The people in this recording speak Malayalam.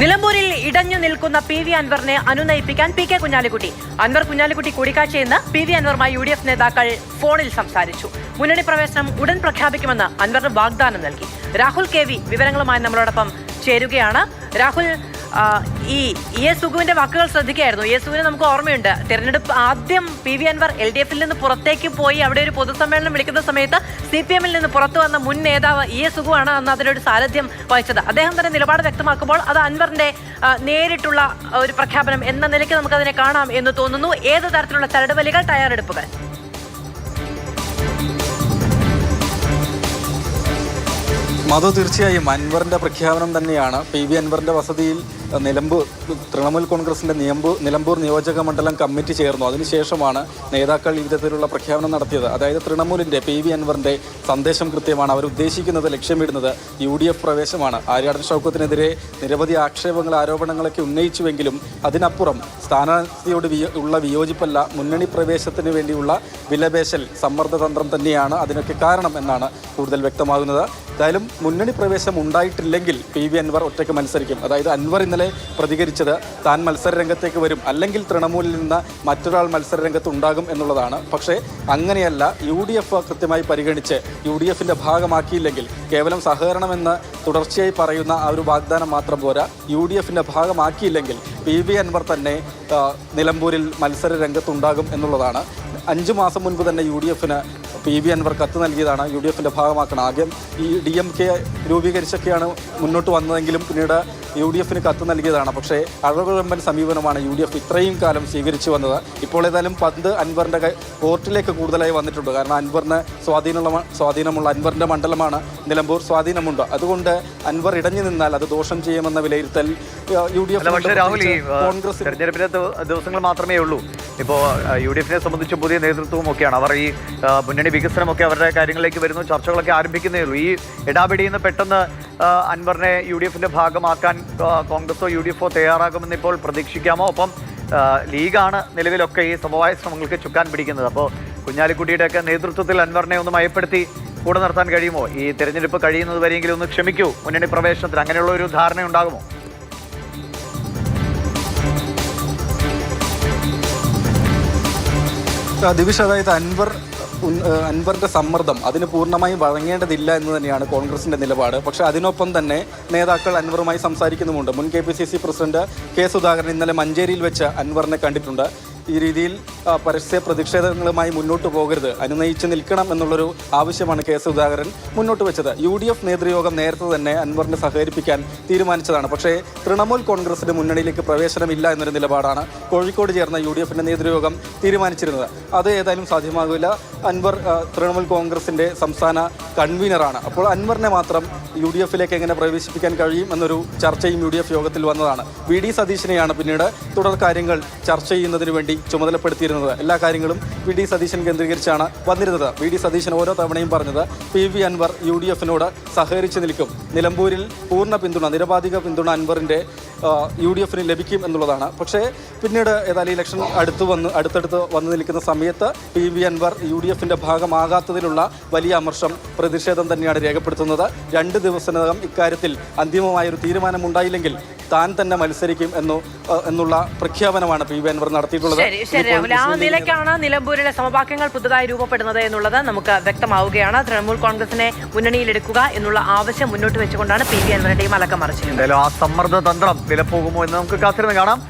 നിലമ്പൂരിൽ ഇടഞ്ഞു നിൽക്കുന്ന പി വി അൻവറിനെ അനുനയിപ്പിക്കാൻ പി കെ കുഞ്ഞാലിക്കുട്ടി. അൻവർ കുഞ്ഞാലിക്കുട്ടി കൂടിക്കാഴ്ചയെന്ന് പി വി അൻവറുമായി യു ഡി എഫ് നേതാക്കൾ ഫോണിൽ സംസാരിച്ചു. മുന്നണി പ്രവേശനം ഉടൻ പ്രഖ്യാപിക്കുമെന്ന് അൻവറിന് വാഗ്ദാനം നൽകി. രാഹുൽ കെ വി വിവരങ്ങളുമായി നമ്മളോടൊപ്പം ചേരുകയാണ്. രാഹുൽ ഈ ഇ വാക്കുകൾ ശ്രദ്ധിക്കുകയായിരുന്നു. ഇ നമുക്ക് ഓർമ്മയുണ്ട്. തിരഞ്ഞെടുപ്പ് ആദ്യം P V Anvar L D എഫിൽ നിന്ന് പുറത്തേക്ക് പോയി അവിടെ ഒരു പൊതുസമ്മേളനം വിളിക്കുന്ന സമയത്ത് സി പി എമ്മിൽ നിന്ന് പുറത്തു വന്ന മുൻ നേതാവ് ഇ അന്ന് അതിനൊരു സാരഥ്യം വഹിച്ചത്. അദ്ദേഹം തന്നെ നിലപാട് വ്യക്തമാക്കുമ്പോൾ അത് അൻവറിന്റെ നേരിട്ടുള്ള ഒരു പ്രഖ്യാപനം എന്ന നിലയ്ക്ക് നമുക്ക് അതിനെ കാണാം എന്ന് തോന്നുന്നു. ഏത് തരത്തിലുള്ള ചരടുവലികൾ തയ്യാറെടുപ്പുകൾ? മധു തീർച്ചയായും അൻവറിന്റെ പ്രഖ്യാപനം തന്നെയാണ് പി വി അൻവറിന്റെ വസതിയിൽ നിലമ്പൂർ തൃണമൂൽ കോൺഗ്രസിന്റെ നിയമ്പൂർ നിലമ്പൂർ നിയോജക മണ്ഡലം കമ്മിറ്റി ചേർന്നു. അതിനുശേഷമാണ് നേതാക്കൾ ഈ വിധത്തിലുള്ള പ്രഖ്യാപനം നടത്തിയത്. അതായത് തൃണമൂലിന്റെ പി വി അൻവറിന്റെ സന്ദേശം കൃത്യമാണ്. അവർ ഉദ്ദേശിക്കുന്നത് ലക്ഷ്യമിടുന്നത് യു ഡി എഫ് പ്രവേശമാണ്. ആര്യാടൻ ഷൗക്കത്തിനെതിരെ നിരവധി ആക്ഷേപങ്ങൾ ആരോപണങ്ങളൊക്കെ ഉന്നയിച്ചുവെങ്കിലും അതിനപ്പുറം സ്ഥാനാർത്ഥിയോട് ഉള്ള വിയോജിപ്പല്ല. മുന്നണി പ്രവേശത്തിന് വേണ്ടിയുള്ള വിലപേശൽ സമ്മർദ്ദതന്ത്രം തന്നെയാണ് അതിനൊക്കെ കാരണം എന്നാണ് കൂടുതൽ വ്യക്തമാകുന്നത്. എന്തായാലും മുന്നണി പ്രവേശം ഉണ്ടായിട്ടില്ലെങ്കിൽ പി വി അൻവർ ഒറ്റയ്ക്ക് മത്സരിക്കും. അതായത് അൻവർ ഇന്നലെ പ്രതികരിച്ചത് താൻ മത്സര രംഗത്തേക്ക് വരും. അല്ലെങ്കിൽ തൃണമൂലിൽ നിന്ന് മറ്റൊരാൾ മത്സര രംഗത്ത് ഉണ്ടാകും എന്നുള്ളതാണ്. പക്ഷേ അങ്ങനെയല്ല. യു ഡി എഫ് കൃത്യമായി പരിഗണിച്ച് യു ഡി എഫിന്റെ ഭാഗമാക്കിയില്ലെങ്കിൽ കേവലം സഹകരണമെന്ന് തുടർച്ചയായി പറയുന്ന ആ ഒരു വാഗ്ദാനം മാത്രം പോരാ. യു ഡി എഫിന്റെ ഭാഗമാക്കിയില്ലെങ്കിൽ പി വി അൻവർ തന്നെ നിലമ്പൂരിൽ മത്സര രംഗത്തുണ്ടാകും എന്നുള്ളതാണ്. അഞ്ച് മാസം മുൻപ് തന്നെ യു ഡി എഫിന് പി ബി അൻവർ കത്ത് നൽകിയതാണ് യു ഡി എഫിന്റെ ഭാഗമാക്കണം. ആദ്യം ഈ ഡി എം കെ രൂപീകരിച്ചൊക്കെയാണ് മുന്നോട്ട് വന്നതെങ്കിലും പിന്നീട് യു ഡി എഫിന് കത്ത് നൽകിയതാണ്. പക്ഷേ അഴകുഴമ്പൻ സമീപനമാണ് യു ഡി എഫ് ഇത്രയും കാലം സ്വീകരിച്ചു വന്നത്. ഇപ്പോൾ ഏതായാലും പന്ത് അൻവറിന്റെ കോർട്ടിലേക്ക് കൂടുതലായി വന്നിട്ടുണ്ട്. കാരണം അൻവറിന് സ്വാധീനമുള്ള സ്വാധീനമുള്ള അൻവറിന്റെ മണ്ഡലമാണ് നിലമ്പൂർ സ്വാധീനമുണ്ട്. അതുകൊണ്ട് അൻവർ ഇടഞ്ഞു നിന്നാൽ അത് ദോഷം ചെയ്യുമെന്ന വിലയിരുത്തൽ യു ഡി പക്ഷേ രാഹുൽ എഫ് കോൺഗ്രസ് തെരഞ്ഞെടുപ്പിന്റെ ദിവസങ്ങൾ മാത്രമേ ഉള്ളൂ. ഇപ്പോൾ യു ഡി എഫിനെ സംബന്ധിച്ച് പുതിയ നേതൃത്വവും ഒക്കെയാണ് അവർ ഈ മുന്നണി വികസനമൊക്കെ അവരുടെ കാര്യങ്ങളിലേക്ക് വരുന്നു. ചർച്ചകളൊക്കെ ആരംഭിക്കുന്നേ ഉള്ളൂ. ഈ ഇടാപിടിയിൽ നിന്ന് പെട്ടെന്ന് അൻവറിനെ യു ഡി എഫിന്റെ ഭാഗമാക്കാൻ കോൺഗ്രസോ യു ഡി എഫോ തയ്യാറാകുമെന്ന് ഇപ്പോൾ പ്രതീക്ഷിക്കാമോ? ഒപ്പം ലീഗാണ് നിലവിലൊക്കെ ഈ സമവായ ശ്രമങ്ങൾക്ക് ചുക്കാൻ പിടിക്കുന്നത്. അപ്പോൾ കുഞ്ഞാലിക്കുട്ടിയുടെയൊക്കെ നേതൃത്വത്തിൽ അൻവറിനെ ഒന്ന് മയപ്പെടുത്തി കൂടെ നിർത്താൻ കഴിയുമോ? ഈ തെരഞ്ഞെടുപ്പ് കഴിയുന്നത് വരെയെങ്കിലും ഒന്ന് ക്ഷമിക്കൂ മുന്നണി പ്രവേശനത്തിൽ അങ്ങനെയുള്ള ഒരു ധാരണ ഉണ്ടാകുമോ? ദിവിഷ് അതായത് അൻവർ അൻവറിന്റെ സമ്മർദ്ദം അതിന് പൂർണമായും വഴങ്ങേണ്ടതില്ല എന്ന് തന്നെയാണ് കോൺഗ്രസിന്റെ നിലപാട്. പക്ഷേ അതിനൊപ്പം തന്നെ നേതാക്കൾ അൻവറുമായി സംസാരിക്കുന്നുമുണ്ട്. മുൻ K P C C president K Sudhakaran ഇന്നലെ മഞ്ചേരിയിൽ വെച്ച് അൻവറിനെ കണ്ടിട്ടുണ്ട്. ഈ രീതിയിൽ പരസ്യ പ്രതിഷേധങ്ങളുമായി മുന്നോട്ട് പോകരുത്. അനുനയിച്ച് നിൽക്കണം എന്നുള്ളൊരു ആവശ്യമാണ് കെ സുധാകരൻ മുന്നോട്ട് വെച്ചത്. യു ഡി എഫ് നേതൃയോഗം നേരത്തെ തന്നെ അൻവറിനെ സഹകരിപ്പിക്കാൻ തീരുമാനിച്ചതാണ്. പക്ഷേ തൃണമൂൽ കോൺഗ്രസിന്റെ മുന്നണിയിലേക്ക് പ്രവേശനമില്ല എന്നൊരു നിലപാടാണ് കോഴിക്കോട് ചേർന്ന യു ഡി എഫിന്റെ നേതൃയോഗം തീരുമാനിച്ചിരുന്നത്. അത് ഏതായാലും സാധ്യമാകില്ല. അൻവർ തൃണമൂൽ കോൺഗ്രസിന്റെ സംസ്ഥാന കൺവീനറാണ്. അപ്പോൾ അൻവറിനെ മാത്രം യു ഡി എഫിലേക്ക് എങ്ങനെ പ്രവേശിപ്പിക്കാൻ കഴിയും എന്നൊരു ചർച്ചയും യു ഡി എഫ് യോഗത്തിൽ വന്നതാണ്. വി ഡി സതീശിനെയാണ് പിന്നീട് തുടർ കാര്യങ്ങൾ ചർച്ച ചെയ്യുന്നതിന് വേണ്ടി ചുമതലപ്പെടുത്തിയിരുന്നത് എല്ലാ കാര്യങ്ങളും വി ഡി സതീശൻ കേന്ദ്രീകരിച്ചാണ് വന്നിരുന്നത്. വി ഡി സതീശൻ ഓരോ തവണയും പറഞ്ഞത് P V Anvar U D എഫിനോട് സഹകരിച്ച് നിൽക്കും. നിലമ്പൂരിൽ പൂർണ പിന്തുണ നിരപാധിക പിന്തുണ അൻവറിന്റെ യു ഡി എഫിന് ലഭിക്കും എന്നുള്ളതാണ്. പക്ഷേ പിന്നീട് ഏതായാലും ഇലക്ഷൻ അടുത്ത് വന്ന് അടുത്തടുത്ത് വന്നു നിൽക്കുന്ന സമയത്ത് P V Anvar U D എഫിന്റെ ഭാഗമാകാത്തതിലുള്ള വലിയ അമർഷം പ്രതിഷേധം തന്നെയാണ് രേഖപ്പെടുത്തുന്നത്. രണ്ട് ദിവസത്തിനകം ഇക്കാര്യത്തിൽ അന്തിമമായൊരു തീരുമാനമുണ്ടായില്ലെങ്കിൽ താൻ തന്നെ മത്സരിക്കും എന്നു എന്നുള്ള പ്രഖ്യാപനമാണ് പി വി അൻവർ നടത്തിയിട്ടുള്ളത്. ശരി ആ നിലയ്ക്കാണ് നിലമ്പൂരിലെ സമവാക്യങ്ങൾ പുതുതായി രൂപപ്പെടുന്നത് എന്നുള്ളത് നമുക്ക് വ്യക്തമാവുകയാണ്. തൃണമൂൽ കോൺഗ്രസിനെ മുന്നണിയിലെടുക്കുക എന്നുള്ള ആവശ്യം മുന്നോട്ട് വെച്ചുകൊണ്ടാണ് പി വി അൻവറിന്റെയും അലക്കം മറിച്ചിരുന്നത്. എന്തായാലും ആ സമ്മർദ്ദ തന്ത്രം വിലപ്പോകുമോ എന്ന് നമുക്ക് കാത്തിരുന്ന് കാണാം.